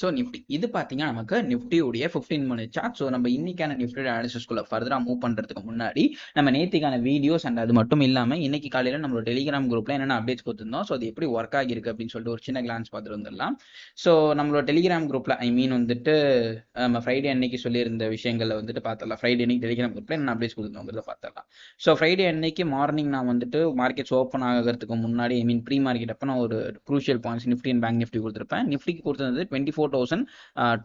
So Nifty இது பார்த்தீங்கன்னா நமக்கு நிஃப்டியுடைய ஃபிஃப்டீன் மினிட் சார்ட் ஸோ நம்ம இன்னைக்கான நிஃப்டியோட அனாலிசிஸ்குள்ள ஃபர்தராக மூவ் பண்ணுறதுக்கு முன்னாடி நம்ம நேத்திக்கான வீடியோஸ் அண்ட் அது மட்டும் இல்லாமல் இன்னைக்கு காலையில் நம்மளோட டெலிகிராம் குரூப்ல என்னென்ன அப்டேட்ஸ் கொடுத்துருந்தோம்? ஸோ அது எப்படி ஒர்க் ஆகிருக்கு அப்படின்னு சொல்லிட்டு ஒரு சின்ன கிளான்ஸ் பார்த்துட்டு வந்துடலாம். ஸோ நம்மளோட டெலிகிராம் குரூப்ல ஐ மீன் வந்துட்டு நம்ம ஃப்ரைடே அன்னைக்கு சொல்லியிருந்த விஷயங்களை வந்துட்டு பார்த்துடலாம். ஃப்ரைடே அன்னைக்கு டெலிகிராம் குரூப்ல என்னென்ன அப்டேட்ஸ் கொடுத்துருந்தோங்கிறத பார்த்துடலாம். ஸோ ஃப்ரைடே அன்னைக்கு மார்னிங் நான் வந்துட்டு மார்க்கெட்ஸ் ஓப்பன் ஆகிறதுக்கு முன்னாடி ஐ மீன் ப்ரீ மார்க்கெட் அப்போ நான் ஒரு crucial points Nifty and bank Nifty கொடுத்துருப்பேன். நிஃப்டிக்கு கொடுத்தது twenty four thousand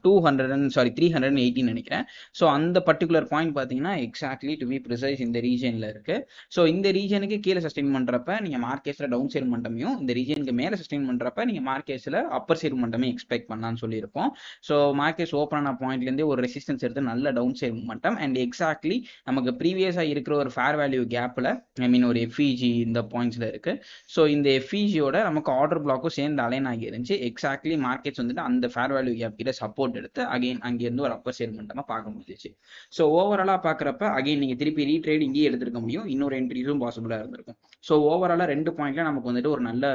two hundred and sorry three hundred and நினைக்கிறேன். ஸோ அந்த பர்டிகுலர் பாயிண்ட் பார்த்தீங்கன்னா எக்ஸாக்ட்லி டு பி ப்ரிசைஸ் இந்த ரீஜனில் இருக்கு. ஸோ இந்த ரீஜனுக்கு கீழே சஸ்டெயின் பண்ணுறப்ப நீங்கள் மார்க்கெட்ஸில் டவுன் சைடு மண்டமையும் இந்த ரீஜனுக்கு மேலே சஸ்டெயின் பண்ணுறப்ப நீங்கள் மார்க்கெட்ஸில் அப்பர் சைடு மண்டமே எக்ஸ்பெக்ட் பண்ணலாம்னு சொல்லியிருப்போம். ஸோ மார்க்கெட்ஸ் ஓப்பன் ஆன பாயிண்ட்லேருந்தே ஒரு ரெசிஸ்டன்ஸ் எடுத்து நல்ல டவுன் சைடு மட்டம் அண்ட் எக்ஸாக்ட்லி நமக்கு ப்ரீவியஸாக இருக்கிற ஒரு ஃபேர் வேல்யூ கேப்பில் ஐ மீன் ஒரு எஃப்இஜி இந்த பாயிண்ட்ஸில் இருக்கு. ஸோ இந்த எஃப்இஜியோட நமக்கு ஆர்டர் பிளாக்கும் சேர்ந்து அலைன் ஆகி இருந்துச்சு. எக்ஸாக்ட்லி மார்க்கெட்ஸ் வந்துட்டு அந்த ஃபேர் வேல்யூ கேப் கிட்ட சப்போர்ட் எடுத்து அகைன் அங்கேருந்து ஒரு அப்பர் சேல் பார்க்க முடிஞ்சிச்சு. ஸோ ஓவராலாக பார்க்குறப்ப அகைன் நீங்கள் திருப்பி ரீட்ரேட் இங்கேயே எடுத்துருக்க முடியும். இன்னொரு என்ட்ரிஸும் பாசிபிளாக இருந்திருக்கும். ஸோ ஓவராலாக ரெண்டு பாயிண்ட்ல நமக்கு வந்துட்டு ஒரு நல்ல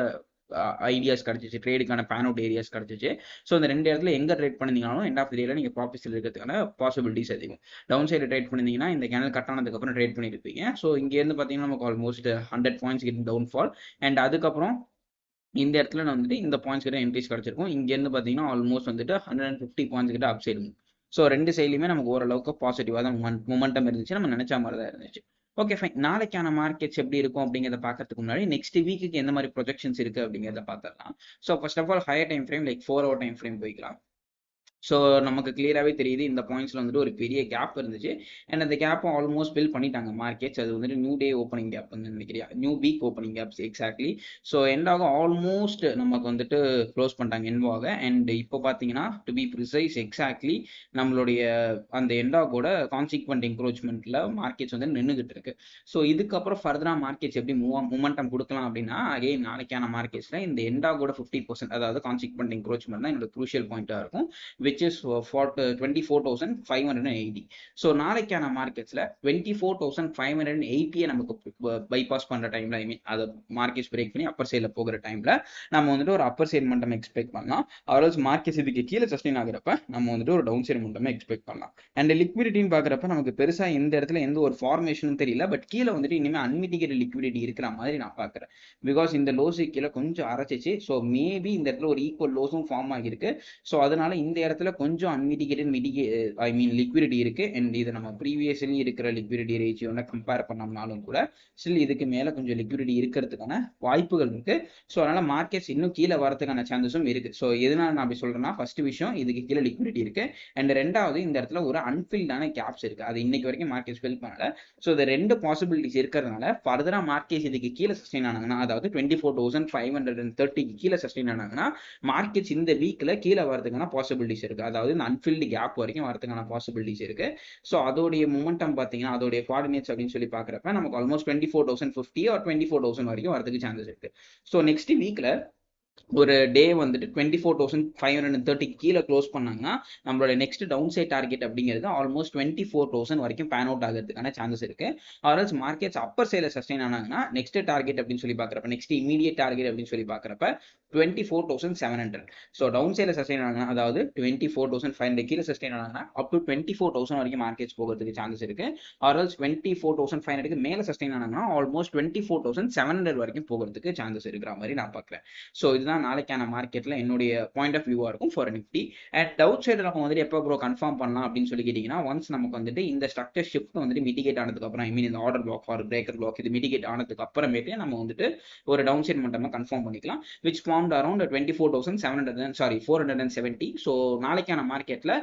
ஐடியாஸ் கிடச்சிச்சு. ட்ரேடுக்கான பேன் அவுட் ஏரியாஸ் கிடச்சிச்சு. ஸோ அந்த ரெண்டு இடத்துல எங்கே ட்ரேட் பண்ணிருந்தீங்கனாலும் எண்ட் ஆஃப் டேல நீங்கள் ப்ராஃபிட்ஸில் இருக்கிறதுக்கான பாசிபிலிட்டிஸ் அதிகம். டவுன் சைடு ட்ரேட் பண்ணிருந்தீங்கன்னா இந்த கேனல் கட் ஆனதுக்கப்புறம் ட்ரேட் பண்ணியிருப்பீங்க. ஸோ இங்கேருந்து பார்த்தீங்கன்னா நமக்கு almost hundred points down fall and அதுக்கப்புறம் இந்த இடத்துல நான் வந்துட்டு இந்த பாயிண்ட்ஸ் கிட்ட என்ட்ரிஸ் கிடச்சிருக்கும். இங்கேருந்து பார்த்தீங்கன்னா ஆல்மோஸ்ட் வந்துட்டு ஹண்ட்ரட் அண்ட் ஃபிஃப்டி பாயிண்ட்ஸ் கிட்ட அப் சைடு ஸோ ரெண்டு சைட்லையுமே நமக்கு ஓரளவுக்கு பாசிட்டிவாக தான் மொமெண்டம் இருந்துச்சு. நம்ம நினைச்ச மாதிரி தான் இருந்துச்சு. ஓகே ஃபைன் நாளைக்கான மார்க்கெட்ஸ் எப்படி இருக்கும் அப்படிங்கிறத பார்க்கறதுக்கு முன்னாடி நெக்ஸ்ட் வீக்குக்கு எந்த மாதிரி ப்ரொஜெக்ஷன்ஸ் இருக்கு அப்படிங்கிறத பார்த்துடலாம். So first of all higher time frame like four hour time frame போய்க்கலாம். ஸோ நமக்கு கிளியராகவே தெரியுது இந்த பாயிண்ட்ஸில் வந்துட்டு ஒரு பெரிய கேப் இருந்துச்சு. அண்ட் அந்த கேப்பை ஆல்மோஸ்ட் ஃபில் பண்ணிட்டாங்க மார்க்கெட்ஸ் அது வந்துட்டு நியூ டே ஓப்பனிங் கேப் வந்து நினைக்கிறியா? New week opening gaps exactly so எண்டாக almost நமக்கு வந்துட்டு க்ளோஸ் பண்ணிட்டாங்க என்வாக அண்ட் இப்போ பார்த்தீங்கன்னா டு பி ப்ரிசைஸ் எக்ஸாக்ட்லி நம்மளுடைய அந்த எண்டாகோட கான்சிக்வெண்ட் என்க்ரோச்மெண்ட்டில் மார்க்கெட்ஸ் வந்து நின்றுகிட்டு இருக்கு. ஸோ இதுக்கப்புறம் ஃபர்தராக மார்க்கெட்ஸ் எப்படி மூவ் மூமெண்டம் கொடுக்கலாம் அப்படின்னா அகைன் நாளைக்கான மார்க்கெட்ஸில் இந்த எண்டாகோட ஃபிஃப்டி பர்சன்ட் அதாவது கான்சிக்வெண்ட் என்க்ரோச்மெண்ட் தான் என்னோட க்ரூஷியல் பாயிண்ட்டாக இருக்கும் which is twenty four thousand five hundred and eighty so நாளைக்கான மார்க்கெட்ஸில் twenty four thousand five hundred and எயிட்டியை நமக்கு பைபாஸ் பண்ணுற டைமில் ஐ மீன் அதை மார்க்கெட்ஸ் பிரேக் பண்ணி அப்பர் சைடில் போகிற டைமில் நம்ம வந்துட்டு ஒரு அப்பர் சைடு மட்டும் எக்ஸ்பெக்ட் பண்ணலாம். அவரல்ஸ் மார்க்கெட்ஸ் இதுக்கு கீழே சஸ்டெயின் ஆகிறப்ப நம்ம வந்துட்டு ஒரு டவுன் சைடு மட்டும் எக்ஸ்பெக்ட் பண்ணலாம். அண்ட் லிக்விடிட்டின்னு பார்க்குறப்ப நமக்கு பெருசாக எந்த இடத்துல எந்த ஒரு ஃபார்மேஷனும் தெரியல பட் கீழே வந்துட்டு இனிமேல் அன்மிட்டிகேட் லிக்விடிட்டி இருக்கிற மாதிரி நான் பார்க்குறேன். பிகாஸ் இந்த லோஸு கீழே கொஞ்சம் அரைச்சிச்சு ஸோ மேபி இந்த இடத்துல ஒரு ஈக்குவல் லோஸும் ஃபார்ம் ஆகிருக்கு ஸோ அதனால இந்த இடத்துல கொஞ்சம் அன்மிடிகேட்டட் மிடிகே ஐ மீன் லிக்விடிட்டி இருக்கு. அண்ட் இது நம்ம ப்ரீவியஸ்லி இருக்கிற லிக்விடிட்டி ரேஷியோட கம்பேர் பண்ணோம்னாலும் கூட ஸ்டில் இதுக்கு மேல கொஞ்சம் லிக்விடிட்டி இருக்கிறதுக்கான வாய்ப்புகள் இருக்கு. ஸோ அதனால மார்க்கெட்ஸ் இன்னும் கீழே வரதுக்கான சான்சஸும் இருக்கு. ஸோ எதனால நான் அப்படி சொல்றேன்னா ஃபர்ஸ்ட் விஷயம் இதுக்கு கீழே லிக்விடிட்டி இருக்கு. அண்ட் ரெண்டாவது இந்த இடத்துல ஒரு அன்ஃபில்டான கேப்ஸ் இருக்கு. அது இன்னைக்கு வரைக்கும் மார்க்கெட் ஃபில் பண்ணல. ஸோ இந்த ரெண்டு பாசிபிலிட்டிஸ் இருக்கிறதுனால ஃபர்தரா மார்க்கெட்ஸ் இதுக்கு கீழே சஸ்டெயின் ஆனாங்கன்னா அதாவது twenty four thousand five hundred and தேர்ட்டிக்கு கீழே சஸ்டெயின் ஆனாங்கன்னா மார்க்கெட்ஸ் இந்த வீக்ல கீழே வரதுக்கான பாசிபிலிட்டிஸ் இருக்கு. அதாவது இந்த அன்ஃபில்டு கேப் வரைக்கும் வரதுக்கான பாசிபிலிட்டிஸ் இருக்கு. ஸோ அதோடைய மூமெண்டம் பார்த்தீங்கன்னா அதோடைய கோஆர்டினேட்ஸ் அப்படின்னு சொல்லி பார்க்குறப்ப நமக்கு almost twenty four thousand fifty or twenty four thousand வரைக்கும் வரதுக்கு சான்சஸ் இருக்கு. ஸோ நெக்ஸ்ட் வீக்ல ஒரு டே வந்துட்டு twenty four thousand five hundred thirty கீழே க்ளோஸ் பண்ணாங்கன்னா நம்மளோட நெக்ஸ்ட் டவுன் சைட் டார்கெட் அப்படிங்கிறது ஆல்மோஸ்ட் டுவெண்ட்டி ஃபோர் தௌசண்ட் வரைக்கும் பேன் அவுட் ஆகிறதுக்கான சான்சஸ் இருக்கு. ஆர்எல்ஸ் மார்க்கெட்ஸ் அப்பர் சைடில் சஸ்டைன் ஆனாங்கன்னா நெக்ஸ்ட் டார்கெட் அப்படின்னு சொல்லி பார்க்குறப்ப நெக்ஸ்ட் இமீடியட் டார்கெட் அப்படின்னு சொல்லி பார்க்குறப்ப twenty four thousand seven hundred so down சைடில் சஸ்டெயின் ஆனாங்கன்னா அதாவது twenty four thousand five hundred கீழே sustain ஆனாங்கன்னா up to twenty four thousand வரைக்கும் மார்க்கெட்ஸ் போகிறதுக்கு சான்சஸ் இருக்கு. Or else twenty four thousand five hundred மேலே sustain ஆனாங்கன்னா almost twenty four thousand seven hundred வரைக்கும் போகிறதுக்கு சான்சஸ் இருக்கிற மாதிரி நான் பார்க்குறேன். ஸோ இதுதான் நாளைக்கான மார்க்கெட்டில் என்னுடைய பாயிண்ட் ஆஃப் வியூவாக இருக்கும் ஃபார் நிஃப்டி அண்ட் டவுட் சைடில் நம்ம வந்துட்டு எப்போ ப்ரோ கன்ஃபார்ம் பண்ணலாம் அப்படின்னு சொல்லி கேட்டிங்கன்னா ஒன்ஸ் நமக்கு வந்துட்டு இந்த ஸ்ட்ரக்சர் ஷிஃப்ட் வந்துட்டு மிட்டிகேட் ஆனதுக்கப்புறம் ஐ மீன் இந்த order block or breaker block இது மிட்டிகேட் ஆனதுக்கு அப்புறமேட்டு நம்ம வந்துட்டு ஒரு டவுன் சைட் மட்டும் கன்ஃபார்ம் பண்ணிக்கலாம். Which formed around twenty four thousand seven hundred sorry four hundred and seventy so நாளைக்கான மார்க்கெட்டில்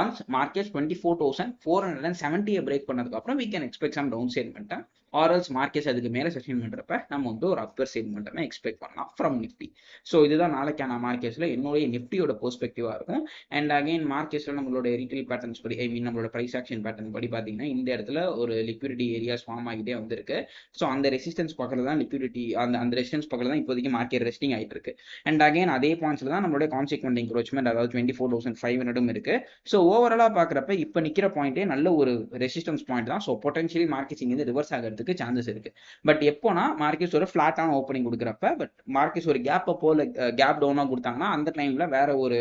once market twenty four thousand four hundred and செவன்ட்டியை break பண்ணதுக்கப்புறம் we can expect some down side பண்ணிட்டேன். Or else markets அதுக்கு மேலே session பண்ணுறப்ப நம்ம வந்து ஒரு அப்பர் சைட் மட்டுமே எக்ஸ்பெக்ட் பண்ணலாம் ஃப்ரம் நிஃப்டி ஸோ இதுதான் நாளைக்கான மார்க்கெட்ஸில் என்னுடைய நிஃப்டியோட பெர்ஸ்பெக்டிவாக இருக்கும். அண்ட் அகைன் மார்க்கெட்ஸில் நம்மளோட ரீட்டெயில் பேட்டர்ன்ஸ் படி ஐ மீன் நம்மளோட ப்ரைஸ் ஆக்ஷன் பேட்டர்ன் படி பார்த்தீங்கன்னா இந்த இடத்துல ஒரு லிக்விடிட்டி ஏரியாஸ் ஃபார்ம் ஆகிட்டே வந்திருக்கு. ஸோ அந்த ரெசிஸ்டன்ஸ் பக்கத்தில் தான் லிக்விடிட்டி அந்த அந்த ரெசிஸ்டன்ஸ் பக்கத்தில் தான் இப்போதைக்கு மார்க்கெட் ரெஸ்டிங் ஆகிட்டு இருக்கு. அண்ட் அகைன் அதே பாயிண்ட்ஸ்ல தான் நம்மளுடைய கான்சிக்வெண்ட் என்க்ரோச்மெண்ட் அதாவது டுவெண்ட்டி ஃபோர் தௌசண்ட் ஃபைவ் ஹண்ட்ரடும் இருக்கு. ஸோ ஓவராலாக பார்க்குறப்ப இப்போ நிற்கிற பாயிண்டே நல்ல ஒரு ரெசிஸ்டன்ஸ் பாயிண்ட் தான். ஸோ பொட்டன்ஷியலி மார்க்கெட்ஸ் இங்கே ரிவர்ஸ் ஆகிறதுக்கு சான்சஸ் இருக்கு. பட் எப்போனா மார்க்கெட்ஸ் ஒரு ஃபிளாட்டான ஓப்பனிங் கொடுக்குறப்ப பட் மார்க்கெட்ஸ் ஒரு கேப்பை போல கேப் டவுனாக கொடுத்தாங்கன்னா அந்த டைம்ல வேற ஒரு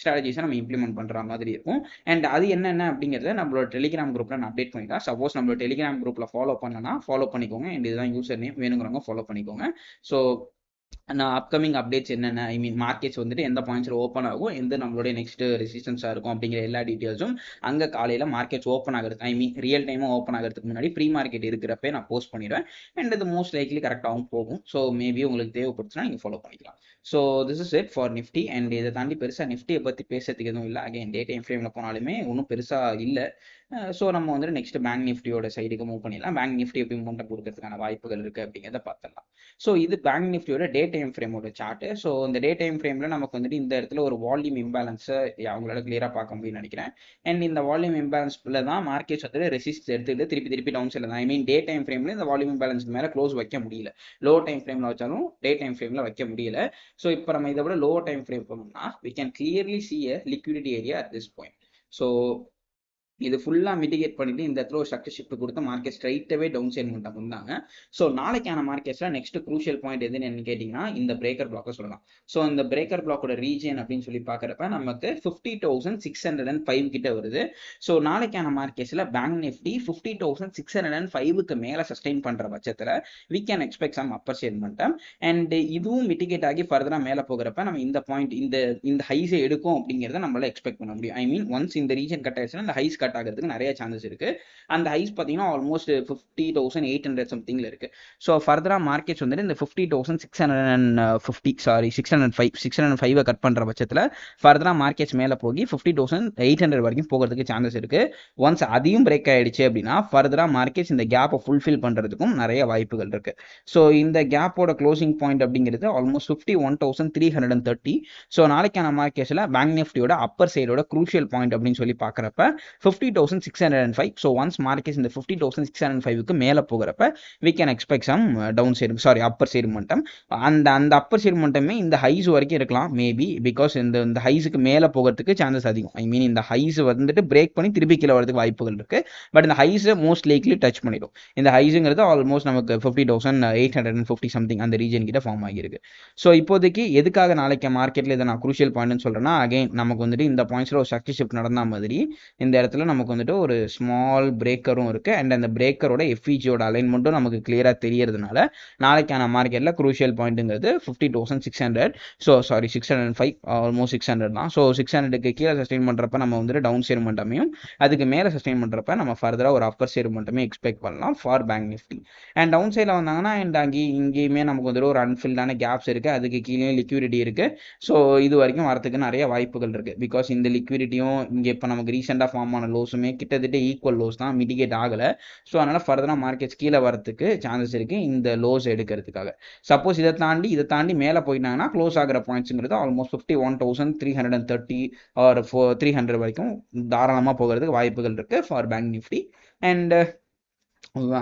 ஸ்ட்ராட்டஜிஸை நம்ம இம்ப்ளிமெண்ட் பண்ற மாதிரி இருக்கும். அண்ட் அது என்னென்ன அப்படிங்கிறத நம்மளோட டெலிகிராம் குரூப்ல நான் அப்டேட் பண்ணிக்கலாம் சப்போஸ் நம்மளோட டெலிகிராம் குரூப்ல ஃபாலோ பண்ணனா ஃபாலோ பண்ணிக்கோங்க. அண்ட் இதுதான் யூசர் நேம் வேணுங்கிறவங்க ஃபாலோ பண்ணிக்கோங்க. ஸோ நான் அப்கமிங் அப்டேட்ஸ் என்னென்ன? ஐ மீன் மார்க்கெட்ஸ் வந்துட்டு எந்த பாயிண்ட்ஸில் ஓப்பன் ஆகும்? எந்த நம்மளுடைய நெக்ஸ்ட் ரெசிஸ்டன்ஸாக இருக்கும்? அப்படிங்கிற எல்லா டீட்டெயில்ஸும் அங்கே காலையில் மார்க்கெட்ஸ் ஓப்பன் ஆகிறது ஐ மீன் ரியல் டைமாக ஓப்பன் ஆகிறதுக்கு முன்னாடி ப்ரீ மார்க்கெட் இருக்கிறப்ப நான் போஸ்ட் பண்ணிடுவேன். அண்ட் இது மோஸ்ட் லைக்லி கரெக்டாகவும் போகும். ஸோ மேபி உங்களுக்கு தேவைப்படுச்சுன்னா நீங்கள் ஃபாலோ பண்ணிக்கலாம். So this is it for Nifty and இதை தாண்டி பெருசாக நிஃப்டியை பற்றி பேசுறதுக்கு எதுவும் இல்லை. அகைன் டே டைம் ஃப்ரேமில் போனாலுமே ஒன்றும் பெருசாக இல்லை. ஸோ நம்ம வந்துட்டு நெக்ஸ்ட் பேங்க் நிஃப்டியோட சைடுக்கு மூவ் பண்ணிடலாம். பேங்க் நிஃப்டி எப்படி மூமெண்ட் கொடுக்கறதுக்கான வாய்ப்புகள் இருக்குது அப்படிங்கிறத பார்த்துடலாம். ஸோ இது பேங்க் நிஃப்டியோட டே டைம் ஃப்ரேமோட சார்ட்டு ஸோ இந்த டே டைம் ஃப்ரேமில் நமக்கு வந்துட்டு இந்த இடத்துல ஒரு வால்யூம் இம்பேலன்ஸை அவங்களால கிளியராக பார்க்க முடியும்னு நினைக்கிறேன். அண்ட் இந்த வால்யூம் இம்பேலன்ஸ்ல தான் மார்க்கெட்ஸ் வந்துட்டு ரெசிஸ்ட் எடுத்துக்கிட்டு திருப்பி திருப்பி டவுன் சைடில் தான். ஐ மீன் டே டைம் ஃப்ரேமில் இந்த வால்யூம் இம்பேலன்ஸ் மேலே க்ளோஸ் வைக்க முடியல. லோ டைம் ஃப்ரேமில் வச்சாலும் டே டைம் ஃப்ரேமில் வைக்க முடியல. ஸோ இப்போ நம்ம இதை விட லோ டைம் ஃப்ரேம் போனோம்னா we can clearly see a liquidity area at this point so இது ஃபுல்லாக மிட்டிகேட் பண்ணிட்டு இந்த இடத்துல ஒரு ஸ்ட்ரக்சர் ஷிஃப்ட் கொடுத்து மார்க்கெட் ஸ்ட்ரைட்டாகவே டவுன் சைட் மட்டும் வந்தாங்க ஸோ நாளைக்கான மார்க்கெட்ஸில் நெக்ஸ்ட் க்ரூஷியல் பாயிண்ட் எதுன்னு கேட்டிங்கன்னா இந்த பிரேக்கர் பிளாக்கை சொல்லலாம். ஸோ இந்த பிரேக்கர் பிளாக்கோட ரீஜன் அப்படின்னு சொல்லி பார்க்குறப்ப நமக்கு fifty thousand six hundred and five கிட்ட வருது. ஸோ நாளைக்கான மார்க்கெட்ஸில் bank Nifty fifty thousand six hundred and ஃபைவுக்கு மேலே சஸ்டெயின் பண்ணுற பட்சத்தில் we can expect some upper ஸ்டேட்மெண்ட்டம் and இதுவும் மிட்டிகேட் ஆகி ஃபர்தராக மேலே போகிறப்ப நம்ம இந்த பாயிண்ட் இந்த இந்த ஹைஸை எடுக்கும் அப்படிங்கிறத நம்மளால எக்ஸ்பெக்ட் பண்ண முடியும். ஐ மீன் ஒன்ஸ் இந்த ரீஜன் கட் ஆயிடுச்சுன்னா இந்த ஹைஸ் கட் ஆகிறதுக்கு நிறைய சான்சஸ் இருக்கு. அந்த ஹைஸ் பார்த்தீங்கன்னா almost fifty thousand eight hundred சம்திங்ல இருக்கு. ஸோ ஃபர்தரா மார்க்கெட்ஸ் வந்துட்டு இந்த fifty thousand six hundred and fifty sorry six hundred five six hundred ஃபைவை கட் பண்ற பட்சத்தில் ஃபர்தரா மார்க்கெட்ஸ் மேலே போய் ஃபிஃப்டி தௌசண்ட் எயிட் ஹண்ட்ரட் வரைக்கும் போகிறதுக்கு சான்சஸ் இருக்கு. ஒன்ஸ் அதையும் பிரேக் ஆயிடுச்சு அப்படின்னா ஃபர்தரா மார்க்கெட்ஸ் இந்த கேப்பை ஃபுல்ஃபில் பண்றதுக்கும் நிறைய வாய்ப்புகள் இருக்கு. ஸோ இந்த கேப்போட க்ளோசிங் பாயிண்ட் அப்படிங்கிறது almost fifty one thousand three hundred and thirty so நாளைக்கான மார்க்கெட்ஸில் பேங்க் நிஃப்டியோட அப்பர் சைடோட குரூஷியல் பாயிண்ட் அப்படின்னு சொல்லி பார்க்குறப்ப fifty thousand six hundred and five so once markets இந்த ஃபிஃப்டி தௌசண்ட் சிக்ஸ் ஹண்ட்ரட் ஃபைவ்க்கு மேலே போகிறப்ப we can expect some down side sorry upper side மட்டம் அந்த அந்த அப்பர் சைடு மட்டுமே இந்த ஹைஸ் வரைக்கும் இருக்கலாம் மேபி பிகாஸ் இந்த இந்த ஹைஸுக்கு மேலே போகிறதுக்கு சான்சஸ் அதிகம். ஐ மீன் இந்த ஹைஸ் வந்துட்டு பிரேக் பண்ணி திருப்பி கீழே வரதுக்கு வாய்ப்புகள் இருக்கு. பட் இந்த ஹைஸை மோஸ்ட் லைக்லி டச் பண்ணிடும். இந்த ஹைஸுங்கிறது ஆல்மோஸ்ட் நமக்கு fifty thousand eight hundred and fifty something அந்த ரீஜன் கிட்ட ஃபார்ம் ஆகியிருக்கு. ஸோ இப்போதைக்கு எதுக்காக நாளைக்கு மார்க்கெட்டில் இதை நான் குரூஷியல் பாயிண்ட்னு சொல்கிறேன்னா அகைன் நமக்கு வந்துட்டு இந்த பாயிண்ட்ஸில் ஒரு சக்தி ஷிஃப்ட் நடந்த மாதிரி இந்த இடத்துல நமக்கு வந்துட்டு ஒரு ஸ்மால் பிரேக்கரும் இருக்குது அண்ட் அந்த பிரேக்கரோட எஃப்இஜியோட அலைன்மெண்ட்டும் நமக்கு கிளியராக தெரியறதுனால நாளைக்கான மார்க்கெட்டில் crucial பாயிண்ட்டுங்கிறது fifty thousand six hundred so sorry six hundred five almost six hundred தான். ஸோ சிக்ஸ் ஹண்ட்ரடுக்கு கீழே சஸ்டெயின் பண்ணுறப்ப நம்ம வந்துட்டு டவுன் சேர் மட்டுமையும் அதுக்கு மேலே சஸ்டெயின் பண்ணுறப்ப நம்ம ஃபர்தராக ஒரு அப்பர் சேர் மட்டுமே எக்ஸ்பெக்ட் பண்ணலாம் for bank Nifty and down சைடில் வந்தாங்கன்னா அண்ட் அங்கே இங்கேயுமே நமக்கு வந்துட்டு ஒரு அன்ஃபில்டான கேப்ஸ் இருக்குது அதுக்கு கீழே லிக்விடிட்டி இருக்குது ஸோ இது வரைக்கும் வரத்துக்கு நிறைய வாய்ப்புகள் இருக்குது பிகாஸ் இந்த லிக்விடிட்டியும் இங்கே இப்போ நமக்கு ரீசெண்டாக ஃபார்ம் ஆன லோஸுமே கிட்டத்தட்ட ஈக்குவல் லோஸ் தான் மிடிகேட் ஆகலை. ஸோ அதனால் ஃபர்தராக மார்க்கெட்ஸ் கீழே வரதுக்கு சான்சஸ் இருக்குது இந்த லோஸ் எடுக்கிறதுக்காக. சப்போஸ் இதை தாண்டி இதை தாண்டி மேலே போயிட்டாங்கன்னா க்ளோஸ் ஆகிற பாயிண்ட்ஸுங்கிறது almost fifty one thousand three hundred and thirty or four three hundred வரைக்கும் தாராளமாக போகிறதுக்கு வாய்ப்புகள் இருக்குது for bank Nifty and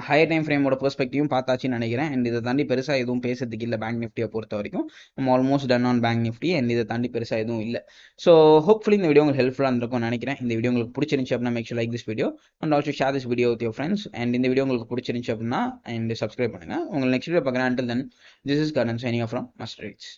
higher time ஃப்ரேமோட பெர்ஸ்பெக்டிவும் பார்த்தாச்சுன்னு நினைக்கிறேன். அண்ட் இதை தாண்டி பெருசாக எதுவும் பேசுறதுக்கு இல்லை பேங்க் நிஃப்டியை பொறுத்த வரைக்கும் நம்ம almost done on bank Nifty and இதை தாண்டி பெருசாக எதுவும் இல்லை. ஸோ ஹோப்ஃபுல்லி இந்த வீடியோ உங்களுக்கு ஹெல்ப்ஃபுல்லாக இருந்திருக்கும் நினைக்கிறேன். இந்த வீடியோ உங்களுக்கு பிடிச்சிருந்துச்சு அப்படின்னா make like this video and also share this video with your friends and இந்த வீடியோ உங்களுக்கு பிடிச்சிருந்துச்சு அப்படின்னா அண்ட் சப்ஸ்கிரைப் பண்ணுங்கள் உங்களுக்கு நெக்ஸ்ட் வீடியோ பார்க்குறேன். Until then this is Karan signing from Muster Reads